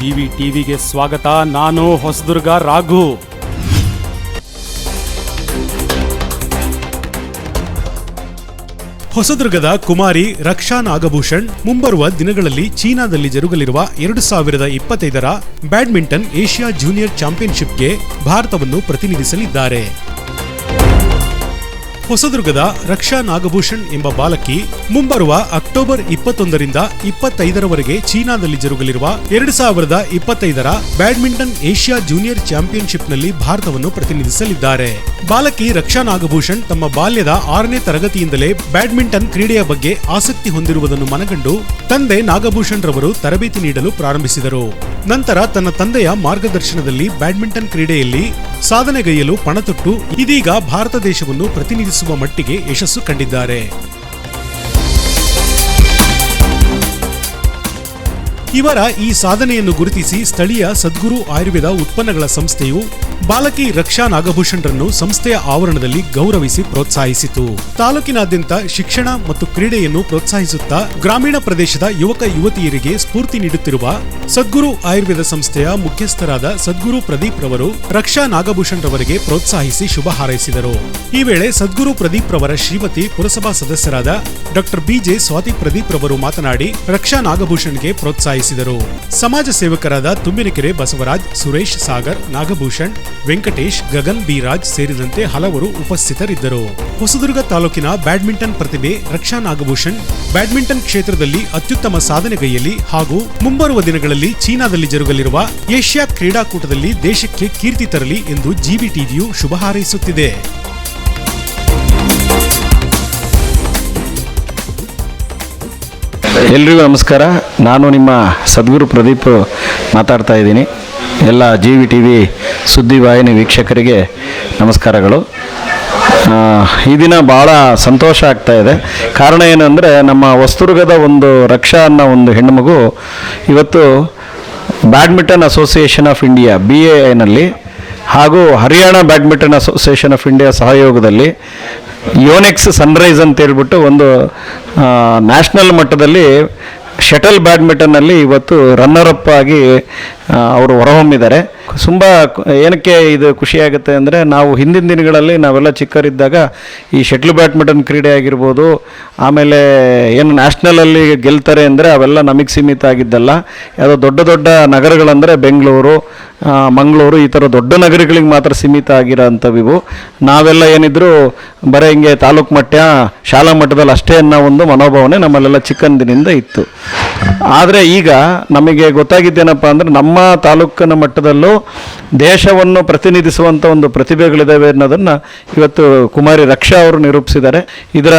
GV ಟಿವಿಗೆ ಸ್ವಾಗತ. ನಾನು ಹೊಸದುರ್ಗ ರಾಘು. ಹೊಸದುರ್ಗದ ಕುಮಾರಿ ರಕ್ಷಾ ನಾಗಭೂಷಣ್ ಮುಂಬರುವ ದಿನಗಳಲ್ಲಿ ಚೀನಾದಲ್ಲಿ ಜರುಗಲಿರುವ ಎರಡು ಸಾವಿರದ ಇಪ್ಪತ್ತೈದರ ಬ್ಯಾಡ್ಮಿಂಟನ್ ಏಷ್ಯಾ ಜೂನಿಯರ್ ಚಾಂಪಿಯನ್ಶಿಪ್ಗೆ ಭಾರತವನ್ನು ಪ್ರತಿನಿಧಿಸಲಿದ್ದಾರೆ. ಹೊಸದುರ್ಗದ ರಕ್ಷಾ ನಾಗಭೂಷಣ್ ಎಂಬ ಬಾಲಕಿ ಮುಂಬರುವ ಅಕ್ಟೋಬರ್ ಇಪ್ಪತ್ತೊಂದರಿಂದ ಇಪ್ಪತ್ತೈದರವರೆಗೆ ಚೀನಾದಲ್ಲಿ ಜರುಗಲಿರುವ ಎರಡು ಸಾವಿರದ ಇಪ್ಪತ್ತೈದರ ಬ್ಯಾಡ್ಮಿಂಟನ್ ಏಷ್ಯಾ ಜೂನಿಯರ್ ಚಾಂಪಿಯನ್ಶಿಪ್ನಲ್ಲಿ ಭಾರತವನ್ನು ಪ್ರತಿನಿಧಿಸಲಿದ್ದಾರೆ. ಬಾಲಕಿ ರಕ್ಷಾ ನಾಗಭೂಷಣ್ ತಮ್ಮ ಬಾಲ್ಯದ ಆರನೇ ತರಗತಿಯಿಂದಲೇ ಬ್ಯಾಡ್ಮಿಂಟನ್ ಕ್ರೀಡೆಯ ಬಗ್ಗೆ ಆಸಕ್ತಿ ಹೊಂದಿರುವುದನ್ನು ಮನಗಂಡು ತಂದೆ ನಾಗಭೂಷಣ್ ರವರು ತರಬೇತಿ ನೀಡಲು ಪ್ರಾರಂಭಿಸಿದರು. ನಂತರ ತನ್ನ ತಂದೆಯ ಮಾರ್ಗದರ್ಶನದಲ್ಲಿ ಬ್ಯಾಡ್ಮಿಂಟನ್ ಕ್ರೀಡೆಯಲ್ಲಿ ಸಾಧನೆಗೈಯಲು ಪಣತೊಟ್ಟು ಇದೀಗ ಭಾರತ ದೇಶವನ್ನು ಪ್ರತಿನಿಧಿಸುವ ಮಟ್ಟಿಗೆ ಯಶಸ್ಸು ಕಂಡಿದ್ದಾರೆ. ಇವರ ಈ ಸಾಧನೆಯನ್ನು ಗುರುತಿಸಿ ಸ್ಥಳೀಯ ಸದ್ಗುರು ಆಯುರ್ವೇದ ಉತ್ಪನ್ನಗಳ ಸಂಸ್ಥೆಯು ಬಾಲಕಿ ರಕ್ಷಾ ನಾಗಭೂಷಣರನ್ನು ಸಂಸ್ಥೆಯ ಆವರಣದಲ್ಲಿ ಗೌರವಿಸಿ ಪ್ರೋತ್ಸಾಹಿಸಿತು. ತಾಲೂಕಿನಾದ್ಯಂತ ಶಿಕ್ಷಣ ಮತ್ತು ಕ್ರೀಡೆಯನ್ನು ಪ್ರೋತ್ಸಾಹಿಸುತ್ತಾ ಗ್ರಾಮೀಣ ಪ್ರದೇಶದ ಯುವಕ ಯುವತಿಯರಿಗೆ ಸ್ಫೂರ್ತಿ ನೀಡುತ್ತಿರುವ ಸದ್ಗುರು ಆಯುರ್ವೇದ ಸಂಸ್ಥೆಯ ಮುಖ್ಯಸ್ಥರಾದ ಸದ್ಗುರು ಪ್ರದೀಪ್ ರವರು ರಕ್ಷಾ ನಾಗಭೂಷಣ್ ರವರಿಗೆ ಪ್ರೋತ್ಸಾಹಿಸಿ ಶುಭ ಹಾರೈಸಿದರು. ಈ ವೇಳೆ ಸದ್ಗುರು ಪ್ರದೀಪ್ ರವರ ಶ್ರೀಮತಿ ಪುರಸಭಾ ಸದಸ್ಯರಾದ ಡಾಕ್ಟರ್ ಬಿಜೆ ಸ್ವಾತಿ ಪ್ರದೀಪ್ ರವರು ಮಾತನಾಡಿ ರಕ್ಷಾ ನಾಗಭೂಷಣ್ಗೆ ಪ್ರೋತ್ಸಾಹಿಸಿದರು. ಸಮಾಜ ಸೇವಕರಾದ ತುಂಬಿನಕೆರೆ ಬಸವರಾಜ್, ಸುರೇಶ್ ಸಾಗರ್, ನಾಗಭೂಷಣ್ ವೆಂಕಟೇಶ್, ಗಗನ್, ಬಿರಾಜ್ ಸೇರಿದಂತೆ ಹಲವರು ಉಪಸ್ಥಿತರಿದ್ದರು. ಹೊಸದುರ್ಗ ತಾಲೂಕಿನ ಬ್ಯಾಡ್ಮಿಂಟನ್ ಪ್ರತಿಭೆ ರಕ್ಷಾ ನಾಗಭೂಷಣ್ ಬ್ಯಾಡ್ಮಿಂಟನ್ ಕ್ಷೇತ್ರದಲ್ಲಿ ಅತ್ಯುತ್ತಮ ಸಾಧನೆಗೈಯಲಿ ಹಾಗೂ ಮುಂಬರುವ ದಿನಗಳಲ್ಲಿ ಚೀನಾದಲ್ಲಿ ಜರುಗಲಿರುವ ಏಷ್ಯಾ ಕ್ರೀಡಾಕೂಟದಲ್ಲಿ ದೇಶಕ್ಕೆ ಕೀರ್ತಿ ತರಲಿ ಎಂದು ಜಿಬಿ ಟಿವಿಯು ಶುಭ ಹಾರೈಸುತ್ತಿದೆ. ಎಲ್ರಿಗೂ ನಮಸ್ಕಾರ. ನಾನು ನಿಮ್ಮ ಸದ್ಗುರು ಪ್ರದೀಪ್ ಮಾತಾಡ್ತಾ ಇದ್ದೀನಿ. ಎಲ್ಲ ಜಿ ವಿ ಟಿ ವಿ ಸುದ್ದಿವಾಹಿನಿ ವೀಕ್ಷಕರಿಗೆ ನಮಸ್ಕಾರಗಳು. ಈ ದಿನ ಭಾಳ ಸಂತೋಷ ಆಗ್ತಾ ಇದೆ. ಕಾರಣ ಏನಂದರೆ ನಮ್ಮ ವಸ್ತುರ್ಗದ ಒಂದು ರಕ್ಷಾ ಅನ್ನೋ ಒಂದು ಹೆಣ್ಣುಮಗು ಇವತ್ತು badminton association of India B A ಐನಲ್ಲಿ ಹಾಗೂ Haryana badminton association of India ಸಹಯೋಗದಲ್ಲಿ ಯೋನೆಕ್ಸ್ ಸನ್ರೈಸ್ ಅಂತ ಹೇಳ್ಬಿಟ್ಟು ಒಂದು ನ್ಯಾಷನಲ್ ಮಟ್ಟದಲ್ಲಿ ಶಟಲ್ ಬ್ಯಾಡ್ಮಿಂಟನ್ನಲ್ಲಿ ಇವತ್ತು ರನ್ನರ್ ಅಪ್ ಆಗಿ ಅವರು ಹೊರಹೊಮ್ಮಿದ್ದಾರೆ. ತುಂಬ ಏನಕ್ಕೆ ಇದು ಖುಷಿಯಾಗುತ್ತೆ ಅಂದರೆ ನಾವು ಹಿಂದಿನ ದಿನಗಳಲ್ಲಿ ನಾವೆಲ್ಲ ಚಿಕ್ಕರಿದ್ದಾಗ ಈ ಶಟ್ಲ್ ಬ್ಯಾಡ್ಮಿಂಟನ್ ಕ್ರೀಡೆ ಆಗಿರ್ಬೋದು, ಆಮೇಲೆ ಏನು ನ್ಯಾಷನಲಲ್ಲಿ ಗೆಲ್ತಾರೆ ಅಂದರೆ ಅವೆಲ್ಲ ನಮಗೆ ಸೀಮಿತ ಆಗಿದ್ದಲ್ಲ. ಯಾವುದೋ ದೊಡ್ಡ ದೊಡ್ಡ ನಗರಗಳಂದರೆ ಬೆಂಗಳೂರು ಮಂಗಳೂರು, ಈ ಥರ ದೊಡ್ಡ ನಗರಗಳಿಗೆ ಮಾತ್ರ ಸೀಮಿತ ಆಗಿರೋ ಅಂಥವಿವು ನಾವೆಲ್ಲ ಏನಿದ್ರು ಬರೀ ಹಿಂಗೆ ತಾಲೂಕು ಮಟ್ಟ ಶಾಲಾ ಮಟ್ಟದಲ್ಲಿ ಅಷ್ಟೇ ಅನ್ನೋ ಒಂದು ಮನೋಭಾವನೆ ನಮ್ಮಲ್ಲೆಲ್ಲ ಚಿಕ್ಕಂದಿನಿಂದ ಇತ್ತು. ಆದರೆ ಈಗ ನಮಗೆ ಗೊತ್ತಾಗಿದ್ದೇನಪ್ಪ ಅಂದರೆ ನಮ್ಮ ತಾಲೂಕಿನ ಮಟ್ಟದಲ್ಲೂ ದೇಶವನ್ನು ಪ್ರತಿನಿಧಿಸುವಂಥ ಒಂದು ಪ್ರತಿಭೆಗಳಿದ್ದಾವೆ ಅನ್ನೋದನ್ನು ಇವತ್ತು ಕುಮಾರಿ ರಕ್ಷಾ ಅವರು ನಿರೂಪಿಸಿದ್ದಾರೆ. ಇದರ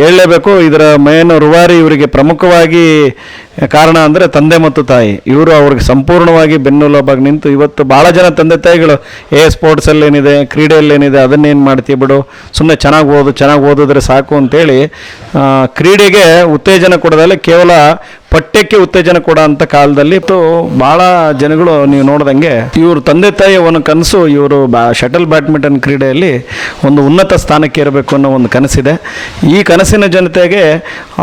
ಹೇಳಲೇಬೇಕು, ಇದರ ಮೇನ್ ರುವಾರಿ ಇವರಿಗೆ ಪ್ರಮುಖವಾಗಿ ಕಾರಣ ಅಂದರೆ ತಂದೆ ಮತ್ತು ತಾಯಿ. ಇವರು ಅವ್ರಿಗೆ ಸಂಪೂರ್ಣವಾಗಿ ಬೆನ್ನುಲೋಬಾಗಿ ನಿಂತು ಇವತ್ತು ಭಾಳ ಜನ ತಂದೆ ತಾಯಿಗಳು ಏ ಸ್ಪೋರ್ಟ್ಸಲ್ಲಿ ಏನಿದೆ ಕ್ರೀಡೆಯಲ್ಲಿ ಏನಿದೆ ಅದನ್ನೇನು ಮಾಡ್ತೀವಿ ಬಿಡು ಸುಮ್ಮನೆ ಚೆನ್ನಾಗಿ ಓದು, ಚೆನ್ನಾಗಿ ಓದಿದ್ರೆ ಸಾಕು ಅಂತೇಳಿ ಕ್ರೀಡೆಗೆ ಉತ್ತೇಜನ ಕೊಡೋದಲ್ಲ ಕೇವಲ ಪಠ್ಯಕ್ಕೆ ಉತ್ತೇಜನ ಕೊಡ ಅಂತ ಕಾಲದಲ್ಲಿ ಬಹಳ ಜನಗಳು ನೀವು ನೋಡ್ದಂಗೆ ಇವರು ತಂದೆ ತಾಯಿಯ ಒಂದು ಕನಸು, ಇವರು ಬಾ ಶಟಲ್ ಬ್ಯಾಡ್ಮಿಂಟನ್ ಕ್ರೀಡೆಯಲ್ಲಿ ಒಂದು ಉನ್ನತ ಸ್ಥಾನಕ್ಕೆ ಇರಬೇಕು ಅನ್ನೋ ಒಂದು ಕನಸಿದೆ. ಈ ಕನಸಿನ ಜನತೆಗೆ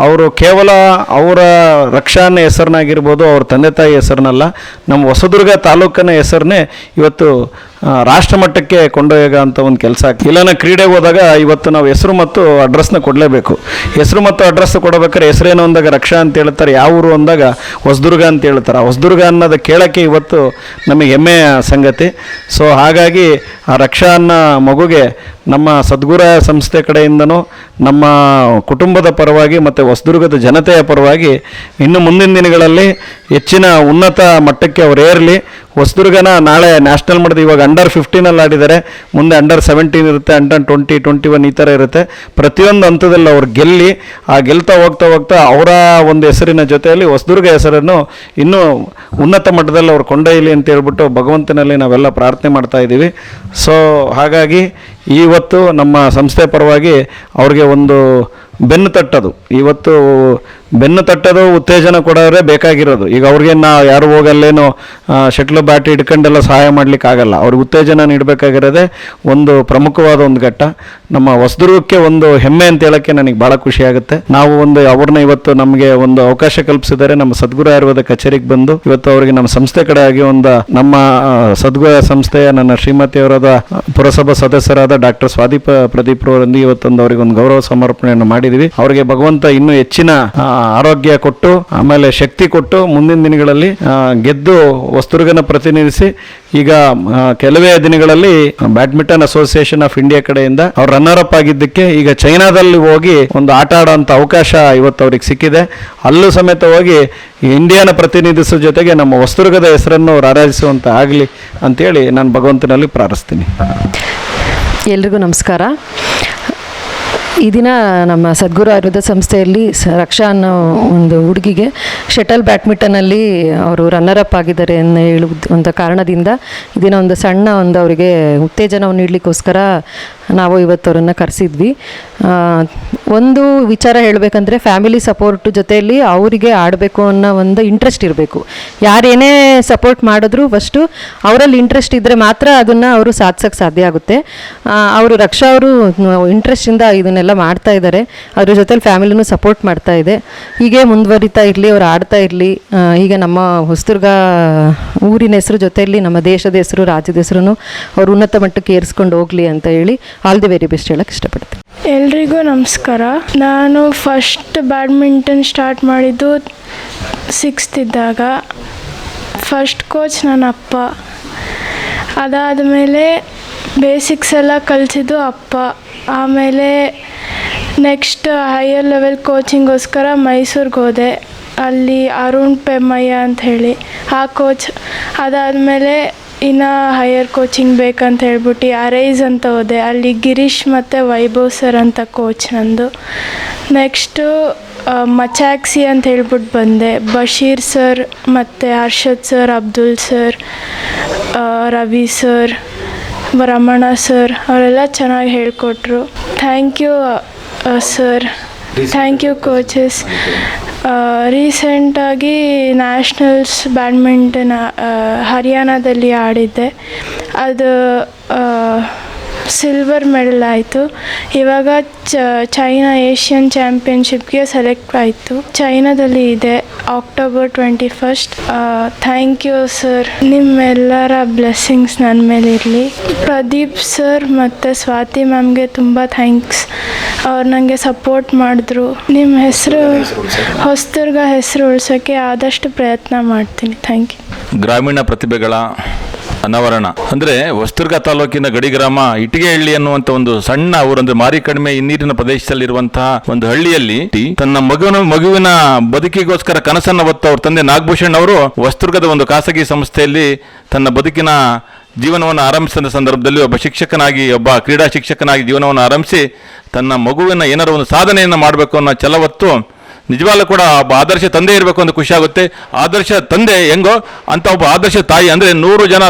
ಅವರು ಕೇವಲ ಅವರ ರಕ್ಷಾನ ಹೆಸರನ್ನಾಗಿರ್ಬೋದು, ಅವ್ರ ತಂದೆ ತಾಯಿ ಹೆಸರನ್ನಲ್ಲ, ನಮ್ಮ ಹೊಸದುರ್ಗ ತಾಲೂಕನ ಹೆಸರನ್ನೇ ಇವತ್ತು ರಾಷ್ಟ್ರ ಮಟ್ಟಕ್ಕೆ ಒಂದು ಕೆಲಸ ಇಲ್ಲನ ಕ್ರೀಡೆಗೆ ಹೋದಾಗ ಇವತ್ತು ನಾವು ಹೆಸರು ಮತ್ತು ಅಡ್ರೆಸ್ನ ಕೊಡಲೇಬೇಕು. ಹೆಸರು ಮತ್ತು ಅಡ್ರೆಸ್ ಕೊಡಬೇಕಾದ್ರೆ ಹೆಸರೇನು ಅಂದಾಗ ರಕ್ಷಾ ಅಂತ ಹೇಳ್ತಾರೆ, ಯಾವ ಊರು ಅಂದಾಗ ಹೊಸದುರ್ಗ ಅಂತ ಹೇಳ್ತಾರೆ. ಹೊಸದುರ್ಗ ಅನ್ನೋದು ಕೇಳೋಕ್ಕೆ ಇವತ್ತು ನಮಗೆ ಹೆಮ್ಮೆಯ ಸಂಗತಿ. ಸೊ ಹಾಗಾಗಿ ಆ ರಕ್ಷಾ ಅನ್ನೋ ಮಗುಗೆ ನಮ್ಮ ಸದ್ಗುರ ಸಂಸ್ಥೆ ಕಡೆಯಿಂದನೂ, ನಮ್ಮ ಕುಟುಂಬದ ಪರವಾಗಿ ಮತ್ತು ಹೊಸದುರ್ಗದ ಜನತೆಯ ಪರವಾಗಿ ಇನ್ನು ಮುಂದಿನ ದಿನಗಳಲ್ಲಿ ಹೆಚ್ಚಿನ ಉನ್ನತ ಮಟ್ಟಕ್ಕೆ ಅವ್ರು ಏರಲಿ. ಹೊಸದುರ್ಗನ ನಾಳೆ ನ್ಯಾಷನಲ್ ಮಟ್ಟದ ಇವಾಗ ಅಂಡರ್ ಫಿಫ್ಟೀನಲ್ಲಿ ಆಡಿದ್ದಾರೆ. ಮುಂದೆ ಅಂಡರ್ ಸೆವೆಂಟೀನ್ ಇರುತ್ತೆ ಅಂಡರ್ ಟ್ವೆಂಟಿ ಟ್ವೆಂಟಿ ಒನ್ ಈ ಥರ ಇರುತ್ತೆ. ಪ್ರತಿಯೊಂದು ಹಂತದಲ್ಲಿ ಅವ್ರು ಗೆಲ್ಲಿ, ಆ ಗೆಲ್ತಾ ಹೋಗ್ತಾ ಹೋಗ್ತಾ ಅವರ ಒಂದು ಹೆಸರಿನ ಜೊತೆಯಲ್ಲಿ ಹೊಸದುರ್ಗ ಹೆಸರನ್ನು ಇನ್ನೂ ಉನ್ನತ ಮಟ್ಟದಲ್ಲಿ ಅವ್ರು ಕೊಂಡೊಯ್ಯಲಿ ಅಂತ ಹೇಳ್ಬಿಟ್ಟು ಭಗವಂತನಲ್ಲಿ ನಾವೆಲ್ಲ ಪ್ರಾರ್ಥನೆ ಮಾಡ್ತಾ ಇದ್ದೀವಿ. ಸೊ ಹಾಗಾಗಿ ಇವತ್ತು ನಮ್ಮ ಸಂಸ್ಥೆ ಪರವಾಗಿ ಅವ್ರಿಗೆ ಒಂದು ಬೆನ್ನು ತಟ್ಟೋದು. ಇವತ್ತು ಬೆನ್ನು ತಟ್ಟೋದು ಉತ್ತೇಜನ ಕೊಡೋರೇ ಬೇಕಾಗಿರೋದು. ಈಗ ಅವ್ರಿಗೆ ನಾ ಯಾರು ಹೋಗಲ್ಲೇನೋ ಶಟ್ಲ್ ಬ್ಯಾಟ್ ಹಿಡ್ಕೊಂಡೆಲ್ಲ ಸಹಾಯ ಮಾಡ್ಲಿಕ್ಕೆ ಆಗಲ್ಲ ಅವ್ರಿಗೆ ಉತ್ತೇಜನ ನೀಡಬೇಕಾಗಿರೋದೇ ಒಂದು ಪ್ರಮುಖವಾದ ಒಂದು ಘಟ್ಟ. ನಮ್ಮ ಹೊಸದುರ್ಗಕ್ಕೆ ಒಂದು ಹೆಮ್ಮೆ ಅಂತ ಹೇಳಕ್ಕೆ ನನಗೆ ಬಹಳ ಖುಷಿ ಆಗುತ್ತೆ. ನಾವು ಒಂದು ಅವ್ರನ್ನ ಇವತ್ತು ನಮಗೆ ಒಂದು ಅವಕಾಶ ಕಲ್ಪಿಸಿದರೆ ನಮ್ಮ ಸದ್ಗುರು ಆಯುರ್ವೇದ ಕಚೇರಿಗೆ ಬಂದು ಇವತ್ತು ಅವರಿಗೆ ನಮ್ಮ ಸಂಸ್ಥೆ ಕಡೆ ಆಗಿ ಒಂದು, ನಮ್ಮ ಸದ್ಗುರು ಸಂಸ್ಥೆಯ ನನ್ನ ಶ್ರೀಮತಿಯವರಾದ ಪುರಸಭಾ ಸದಸ್ಯರಾದ ಡಾಕ್ಟರ್ ಸ್ವಾದೀಪ ಪ್ರದೀಪ್ ಅವರೊಂದಿಗೆ ಇವತ್ತೊಂದು ಅವರಿಗೆ ಒಂದು ಗೌರವ ಸಮರ್ಪಣೆಯನ್ನು ಮಾಡಿದೀವಿ ಅವರಿಗೆ ಭಗವಂತ ಇನ್ನೂ ಹೆಚ್ಚಿನ ಆರೋಗ್ಯ ಕೊಟ್ಟು, ಆಮೇಲೆ ಶಕ್ತಿ ಕೊಟ್ಟು ಮುಂದಿನ ದಿನಗಳಲ್ಲಿ ಗೆದ್ದು ಹೊಸದುರ್ಗನ ಪ್ರತಿನಿಧಿಸಿ ಈಗ ಕೆಲವೇ ದಿನಗಳಲ್ಲಿ ಬ್ಯಾಡ್ಮಿಂಟನ್ ಅಸೋಸಿಯೇಷನ್ ಆಫ್ ಇಂಡಿಯಾ ಕಡೆಯಿಂದ ಅವ್ರು ರನ್ನರ್ ಆಗಿದ್ದಕ್ಕೆ ಈಗ ಚೈನಾದಲ್ಲಿ ಹೋಗಿ ಒಂದು ಆಟ ಆಡೋಂಥ ಅವಕಾಶ ಇವತ್ತು ಅವ್ರಿಗೆ ಸಿಕ್ಕಿದೆ. ಅಲ್ಲೂ ಸಮೇತ ಹೋಗಿ ಇಂಡಿಯಾನ ಪ್ರತಿನಿಧಿಸೋ ಜೊತೆಗೆ ನಮ್ಮ ವಸ್ತುರ್ಗದ ಹೆಸರನ್ನು ರಾರಾಜಿಸುವಂತ ಆಗಲಿ ಅಂತೇಳಿ ನಾನು ಭಗವಂತನಲ್ಲಿ ಪ್ರಾರ್ಥಿಸ್ತೀನಿ. ಎಲ್ರಿಗೂ ನಮಸ್ಕಾರ. ಈ ದಿನ ನಮ್ಮ ಸದ್ಗುರು ಆಯುರ್ವೇದ ಸಂಸ್ಥೆಯಲ್ಲಿ ರಕ್ಷಾ ಅನ್ನೋ ಒಂದು ಹುಡುಗಿಗೆ ಶಟಲ್ ಬ್ಯಾಡ್ಮಿಂಟನಲ್ಲಿ ಅವರು ರನ್ನರ್ ಅಪ್ ಆಗಿದ್ದಾರೆ ಅನ್ನೋ ಒಂದು ಕಾರಣದಿಂದ ಈ ದಿನ ಒಂದು ಸಣ್ಣ ಒಂದು ಅವರಿಗೆ ಉತ್ತೇಜನವನ್ನು ನೀಡಲಿಕ್ಕೋಸ್ಕರ ನಾವು ಇವತ್ತು ಅವರನ್ನು ಕರೆಸಿದ್ವಿ. ಒಂದು ವಿಚಾರ ಹೇಳಬೇಕಂದ್ರೆ ಫ್ಯಾಮಿಲಿ ಸಪೋರ್ಟ್ ಜೊತೆಯಲ್ಲಿ ಅವರಿಗೆ ಆಡಬೇಕು ಅನ್ನೋ ಒಂದು ಇಂಟ್ರೆಸ್ಟ್ ಇರಬೇಕು. ಯಾರೇನೇ ಸಪೋರ್ಟ್ ಮಾಡಿದ್ರು ಫಸ್ಟು ಅವರಲ್ಲಿ ಇಂಟ್ರೆಸ್ಟ್ ಇದ್ದರೆ ಮಾತ್ರ ಅದನ್ನು ಅವರು ಸಾಧಿಸೋಕ್ಕೆ ಸಾಧ್ಯ ಆಗುತ್ತೆ. ಅವರು ರಕ್ಷಾ ಅವರು ಇಂಟ್ರೆಸ್ಟಿಂದ ಇದನ್ನೆಲ್ಲ ಮಾಡ್ತಾ ಇದ್ದಾರೆ. ಅದ್ರ ಜೊತೆಲಿ ಫ್ಯಾಮಿಲಿನೂ ಸಪೋರ್ಟ್ ಮಾಡ್ತಾ ಇದೆ. ಹೀಗೆ ಮುಂದುವರಿತಾ ಇರಲಿ, ಅವ್ರು ಆಡ್ತಾ ಇರಲಿ ಈಗ ನಮ್ಮ ಹೊಸದುರ್ಗ ಊರಿನ ಹೆಸರು ಜೊತೆಯಲ್ಲಿ ನಮ್ಮ ದೇಶದ ಹೆಸರು, ರಾಜ್ಯದ ಹೆಸರು ಅವ್ರು ಉನ್ನತ ಮಟ್ಟಕ್ಕೆ ಏರಿಸ್ಕೊಂಡು ಹೋಗಲಿ ಅಂತ ಹೇಳಿ ಆಲ್ ದಿ ವೆರಿ ಬೆಸ್ಟ್ ಹೇಳಕ್ಕೆ ಇಷ್ಟಪಡ್ತೀನಿ. ಎಲ್ರಿಗೂ ನಮಸ್ಕಾರ. ನಾನು ಫಸ್ಟ್ ಬ್ಯಾಡ್ಮಿಂಟನ್ ಸ್ಟಾರ್ಟ್ ಮಾಡಿದ್ದು ಸಿಕ್ಸ್ತ್ ಇದ್ದಾಗ. ಫಸ್ಟ್ ಕೋಚ್ ನನ್ನ ಅಪ್ಪ. ಅದಾದಮೇಲೆ ಬೇಸಿಕ್ಸ್ ಎಲ್ಲ ಕಲಿಸಿದ್ದು ಅಪ್ಪ. ಆಮೇಲೆ ನೆಕ್ಸ್ಟ್ ಹೈಯರ್ ಲೆವೆಲ್ ಕೋಚಿಂಗೋಸ್ಕರ ಮೈಸೂರಿಗೆ ಹೋದೆ. ಅಲ್ಲಿ ಅರುಣ್ ಪೆಮ್ಮಯ್ಯ ಅಂತ ಹೇಳಿ. ಆ ಕೋಚ್ ಅದಾದಮೇಲೆ ಇನ್ನು ಹೈಯರ್ ಕೋಚಿಂಗ್ ಬೇಕಂತ ಹೇಳ್ಬಿಟ್ಟು ಅರೈಸ್ ಅಂತ ಹೋದೆ. ಅಲ್ಲಿ ಗಿರೀಶ್ ಮತ್ತು ವೈಭವ್ ಸರ್ ಅಂತ ಕೋಚ್ ನಂದು. ನೆಕ್ಸ್ಟು ಮಚಾಕ್ಸಿ ಅಂತ ಹೇಳ್ಬಿಟ್ಟು ಬಂದೆ. ಬಶೀರ್ ಸರ್ ಮತ್ತು Harshad sir Abdul sir Ravi sir Ramana sir ಅವರೆಲ್ಲ ಚೆನ್ನಾಗಿ ಹೇಳಿಕೊಟ್ರು. Thank you sir thank you coaches ರೀಸೆಂಟಾಗಿ ನ್ಯಾಷನಲ್ಸ್ ಬ್ಯಾಡ್ಮಿಂಟನ್ ಹರಿಯಾಣದಲ್ಲಿ ಆಡಿದ್ದೆ. ಅದು ಸಿಲ್ವರ್ ಮೆಡಲ್ ಆಯಿತು. ಇವಾಗ ಚೈನಾ ಏಷ್ಯನ್ ಚಾಂಪಿಯನ್ಶಿಪ್ಗೆ ಸೆಲೆಕ್ಟ್ ಆಯಿತು. ಚೈನಾದಲ್ಲಿ ಇದೆ October twenty first thank you sir ನಿಮ್ಮೆಲ್ಲರ ಬ್ಲೆಸ್ಸಿಂಗ್ಸ್ ನನ್ನ ಮೇಲೆ ಇರಲಿ. ಪ್ರದೀಪ್ ಸರ್ ಮತ್ತು ಸ್ವಾತಿ ಮ್ಯಾಮ್ಗೆ ತುಂಬ ಥ್ಯಾಂಕ್ಸ್ ಅವ್ರು ನನಗೆ ಸಪೋರ್ಟ್ ಮಾಡಿದ್ರು. ನಿಮ್ಮ ಹೆಸರು, ಹೊಸದುರ್ಗ ಹೆಸರು ಉಳಿಸೋಕ್ಕೆ ಆದಷ್ಟು ಪ್ರಯತ್ನ ಮಾಡ್ತೀನಿ. ಥ್ಯಾಂಕ್ ಯು ಗ್ರಾಮೀಣ ಪ್ರತಿಭೆಗಳ ಅನಾವರಣ. ಅಂದ್ರೆ ವಸ್ತುರ್ಗ ತಾಲೂಕಿನ ಗಡಿ ಗ್ರಾಮ ಇಟಿಗೆಹಳ್ಳಿ ಅನ್ನುವಂತ ಒಂದು ಸಣ್ಣ ಊರಂದ್ರೆ ಮಾರಿ ಕಡಿಮೆ ನೀರಿನ ಪ್ರದೇಶದಲ್ಲಿರುವಂತಹ ಒಂದು ಹಳ್ಳಿಯಲ್ಲಿ ತನ್ನ ಮಗುವಿನ ಮಗುವಿನ ಬದುಕಿಗೋಸ್ಕರ ಕನಸನ್ನ ಹೊತ್ತ ಅವ್ರ ತಂದೆ ನಾಗಭೂಷಣ್ ಅವರು ವಸ್ತುರ್ಗದ ಒಂದು ಖಾಸಗಿ ಸಂಸ್ಥೆಯಲ್ಲಿ ತನ್ನ ಬದುಕಿನ ಜೀವನವನ್ನು ಆರಂಭಿಸಿದ ಸಂದರ್ಭದಲ್ಲಿ ಒಬ್ಬ ಶಿಕ್ಷಕನಾಗಿ, ಒಬ್ಬ ಕ್ರೀಡಾ ಶಿಕ್ಷಕನಾಗಿ ಜೀವನವನ್ನು ಆರಂಭಿಸಿ ತನ್ನ ಮಗುವಿನ ಏನಾದ್ರು ಒಂದು ಸಾಧನೆಯನ್ನು ಮಾಡಬೇಕು ಅನ್ನೋ ಛಲವತ್ತು ನಿಜವಾಗ್ಲೂ ಕೂಡ ಒಬ್ಬ ಆದರ್ಶ ತಂದೆ ಇರಬೇಕು ಅಂತ ಖುಷಿ ಆಗುತ್ತೆ. ಆದರ್ಶ ತಂದೆ ಹೆಂಗೋ ಅಂತ ಒಬ್ಬ ಆದರ್ಶ ತಾಯಿ ಅಂದರೆ ನೂರು ಜನ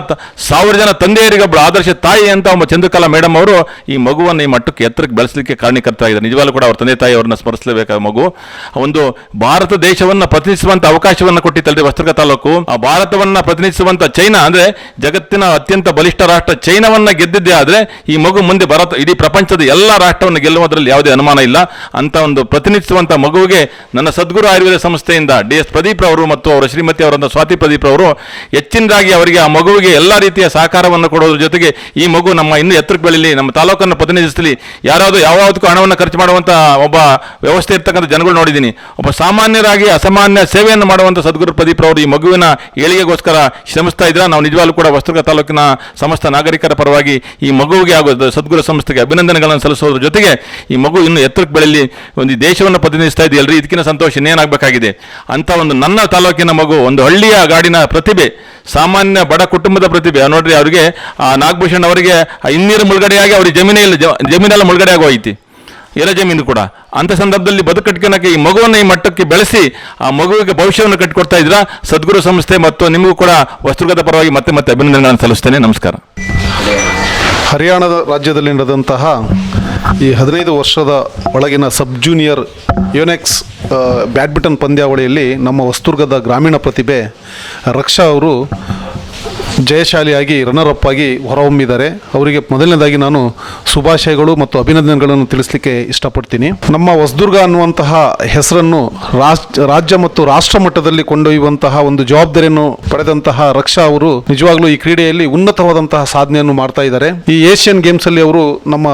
ಸಾವಿರ ಜನ ತಂದೆಯರಿಗೆ ಒಬ್ಬ ಆದರ್ಶ ತಾಯಿ ಅಂತ ಒಬ್ಬ ಚಂದ್ರಕಲಾ ಮೇಡಮ್ ಅವರು ಈ ಮಗುವನ್ನು ಈ ಮಟ್ಟಕ್ಕೆ ಎತ್ತರಕ್ಕೆ ಬೆಳೆಸಲಿಕ್ಕೆ ಕಾರಣಕರ್ತರಾಗಿದ್ದಾರೆ ನಿಜವಾಗ್ಲೂ ಕೂಡ ಅವ್ರ ತಂದೆ ತಾಯಿ ಅವ್ರನ್ನ ಸ್ಮರಿಸಲೇಬೇಕಾದ ಮಗು. ಒಂದು ಭಾರತ ದೇಶವನ್ನು ಪ್ರತಿನಿಧಿಸುವಂತ ಅವಕಾಶವನ್ನು ಕೊಟ್ಟಿತ್ತಲ್ರಿ ವಸ್ತ್ರಕ ತಾಲೂಕು. ಆ ಭಾರತವನ್ನು ಪ್ರತಿನಿಧಿಸುವಂಥ ಚೈನಾ ಅಂದರೆ ಜಗತ್ತಿನ ಅತ್ಯಂತ ಬಲಿಷ್ಠ ರಾಷ್ಟ್ರ ಚೈನಾವನ್ನು ಗೆದ್ದಿದ್ದೇ ಆದರೆ ಈ ಮಗು ಮುಂದೆ ಭಾರತ ಇಡೀ ಪ್ರಪಂಚದ ಎಲ್ಲ ರಾಷ್ಟ್ರವನ್ನು ಗೆಲ್ಲುವುದರಲ್ಲಿ ಯಾವುದೇ ಅನುಮಾನ ಇಲ್ಲ. ಅಂತ ಒಂದು ಪ್ರತಿನಿಧಿಸುವಂಥ ಮಗುವಿಗೆ ನನ್ನ ಸದ್ಗುರು ಆಯುರ್ವೇದ ಸಂಸ್ಥೆಯಿಂದ ಡಿ ಎಸ್ ಪ್ರದೀಪ್ ಅವರು ಮತ್ತು ಅವರ ಶ್ರೀಮತಿ ಅವರಂಥ ಸ್ವಾತಿ ಪ್ರದೀಪ್ ಅವರು ಹೆಚ್ಚಿನದಾಗಿ ಅವರಿಗೆ ಆ ಮಗುವಿಗೆ ಎಲ್ಲ ರೀತಿಯ ಸಹಕಾರವನ್ನು ಕೊಡೋದ್ರ ಜೊತೆಗೆ ಈ ಮಗು ನಮ್ಮ ಇನ್ನೂ ಎತ್ತರಕ್ಕೆ ಬೆಳೀಲಿ, ನಮ್ಮ ತಾಲೂಕನ್ನು ಪ್ರತಿನಿಧಿಸಲಿ. ಯಾರಾದರೂ ಯಾವ್ಯಾವುದಕ್ಕೂ ಹಣವನ್ನು ಖರ್ಚು ಮಾಡುವಂಥ ಒಬ್ಬ ವ್ಯವಸ್ಥೆ ಇರ್ತಕ್ಕಂಥ ಜನಗಳು ನೋಡಿದ್ದೀನಿ. ಒಬ್ಬ ಸಾಮಾನ್ಯರಾಗಿ ಅಸಾಮಾನ್ಯ ಸೇವೆಯನ್ನು ಮಾಡುವಂಥ ಸದ್ಗುರು ಪ್ರದೀಪ್ ಅವರು ಈ ಮಗುವಿನ ಏಳಿಗೆಗೋಸ್ಕರ ಶ್ರಮಿಸ್ತಾ ಇದ್ರೆ. ನಾವು ನಿಜವಾಗ್ಲೂ ಕೂಡ ವಸ್ತ್ರಕ ತಾಲೂಕಿನ ಸಮಸ್ತ ನಾಗರಿಕರ ಪರವಾಗಿ ಈ ಮಗುವಿಗೆ ಹಾಗೂ ಸದ್ಗುರು ಸಂಸ್ಥೆಗೆ ಅಭಿನಂದನೆಗಳನ್ನು ಸಲ್ಲಿಸೋದ್ರ ಜೊತೆಗೆ ಈ ಮಗು ಇನ್ನು ಎತ್ತರಕ್ಕೆ ಬೆಳಲಿ. ಒಂದು ದೇಶವನ್ನು ಪ್ರತಿನಿಧಿಸ್ತಾ ಇದಕ್ಕಿಂತ ಸಂತೋಷ, ಇನ್ನೇನಾಗಬೇಕಾಗಿದೆ? ಅಂತ ಒಂದು ನನ್ನ ತಾಲೂಕಿನ ಮಗು, ಒಂದು ಹಳ್ಳಿಯ ಗಾಡಿನ ಪ್ರತಿಭೆ, ಸಾಮಾನ್ಯ ಬಡ ಕುಟುಂಬದ ಪ್ರತಿಭೆ. ನೋಡ್ರಿ, ಅವರಿಗೆ ನಾಗಭೂಷಣ್ ಅವರಿಗೆ ಇನ್ನೀರು ಮುಳುಗಡೆಯಾಗಿ ಅವ್ರಿಗೆ ಜಮೀನಲ್ಲಿ ಜಮೀನೆಲ್ಲ ಮುಳುಗಡೆ ಆಗೋಯ್ತಿ ಎರ ಜಮೀನು ಕೂಡ. ಅಂತ ಸಂದರ್ಭದಲ್ಲಿ ಬದುಕಟ್ಕೋಣಕ್ಕೆ ಈ ಮಗುವನ್ನು ಈ ಮಟ್ಟಕ್ಕೆ ಬೆಳೆಸಿ, ಆ ಮಗುವಿಗೆ ಭವಿಷ್ಯವನ್ನು ಕಟ್ಟಿಕೊಡ್ತಾ ಇದ್ರ ಸದ್ಗುರು ಸಂಸ್ಥೆ ಮತ್ತು ನಿಮಗೂ ಕೂಡ ವಸ್ತುಗದ ಪರವಾಗಿ ಮತ್ತೆ ಮತ್ತೆ ಅಭಿನಂದನೆಗಳನ್ನು ಸಲ್ಲಿಸ್ತೇನೆ. ನಮಸ್ಕಾರ. ಹರಿಯಾಣದ ರಾಜ್ಯದಲ್ಲಿ ನಡೆದಂತಹ ಈ ಹದಿನೈದು ವರ್ಷದ ಒಳಗಿನ ಸಬ್ ಜೂನಿಯರ್ ಯುನೆಕ್ಸ್ ಬ್ಯಾಡ್ಮಿಂಟನ್ ಪಂದ್ಯಾವಳಿಯಲ್ಲಿ ನಮ್ಮ ಹೊಸದುರ್ಗದ ಗ್ರಾಮೀಣ ಪ್ರತಿಭೆ ರಕ್ಷಾ ಅವರು ಜಯಶಾಲಿಯಾಗಿ ರನ್ನರ್ ಅಪ್ ಆಗಿ ಹೊರಹೊಮ್ಮಿದ್ದಾರೆ. ಅವರಿಗೆ ಮೊದಲನೇದಾಗಿ ನಾನು ಶುಭಾಶಯಗಳು ಮತ್ತು ಅಭಿನಂದನೆಗಳನ್ನು ತಿಳಿಸಲಿಕ್ಕೆ ಇಷ್ಟಪಡ್ತೀನಿ. ನಮ್ಮ ಹೊಸದುರ್ಗ ಅನ್ನುವಂತಹ ಹೆಸರನ್ನು ರಾಜ್- ರಾಜ್ಯ ಮತ್ತು ರಾಷ್ಟ್ರ ಮಟ್ಟದಲ್ಲಿ ಕೊಂಡೊಯ್ಯುವಂತಹ ಒಂದು ಜವಾಬ್ದಾರಿಯನ್ನು ಪಡೆದಂತಹ ರಕ್ಷಾ ಅವರು ನಿಜವಾಗ್ಲೂ ಈ ಕ್ರೀಡೆಯಲ್ಲಿ ಉನ್ನತವಾದಂತಹ ಸಾಧನೆಯನ್ನು ಮಾಡ್ತಾ ಇದ್ದಾರೆ. ಈ ಏಷ್ಯನ್ ಗೇಮ್ಸ್ ಅಲ್ಲಿ ಅವರು ನಮ್ಮ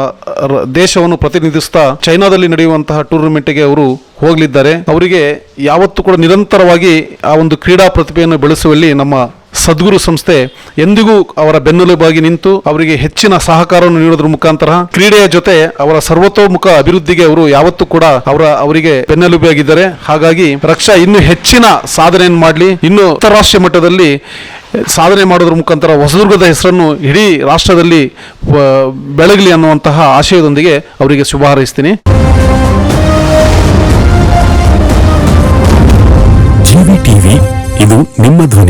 ದೇಶವನ್ನು ಪ್ರತಿನಿಧಿಸ್ತಾ ಚೈನಾದಲ್ಲಿ ನಡೆಯುವಂತಹ ಟೂರ್ನಮೆಂಟ್ಗೆ ಅವರು ಹೋಗಲಿದ್ದಾರೆ. ಅವರಿಗೆ ಯಾವತ್ತೂ ಕೂಡ ನಿರಂತರವಾಗಿ ಆ ಒಂದು ಕ್ರೀಡಾ ಪ್ರತಿಭೆಯನ್ನು ಬೆಳೆಸುವಲ್ಲಿ ನಮ್ಮ ಸದ್ಗುರು ಸಂಸ್ಥೆ ಎಂದಿಗೂ ಅವರ ಬೆನ್ನೆಲುಬಾಗಿ ನಿಂತು ಅವರಿಗೆ ಹೆಚ್ಚಿನ ಸಹಕಾರವನ್ನು ನೀಡೋದ್ರ ಮುಖಾಂತರ ಕ್ರೀಡೆಯ ಜೊತೆ ಅವರ ಸರ್ವತೋಮುಖ ಅಭಿವೃದ್ಧಿಗೆ ಅವರು ಯಾವತ್ತೂ ಕೂಡ ಅವರ, ಅವರಿಗೆ ಬೆನ್ನೆಲುಬಾಗಿದ್ದಾರೆ ಹಾಗಾಗಿ ರಕ್ಷಾ ಇನ್ನು ಹೆಚ್ಚಿನ ಸಾಧನೆಯನ್ನು ಮಾಡಲಿ. ಇನ್ನು ಅಂತಾರಾಷ್ಟ್ರೀಯ ಮಟ್ಟದಲ್ಲಿ ಸಾಧನೆ ಮಾಡೋದ್ರ ಮುಖಾಂತರ ಹೊಸದುರ್ಗದ ಹೆಸರನ್ನು ಇಡೀ ರಾಷ್ಟ್ರದಲ್ಲಿ ಬೆಳಗಲಿ ಅನ್ನುವಂತಹ ಆಶಯದೊಂದಿಗೆ ಅವರಿಗೆ ಶುಭ ಹಾರೈಸ್ತೀನಿ. ಟಿವಿ, ಇದು ನಿಮ್ಮ ಧ್ವನಿ.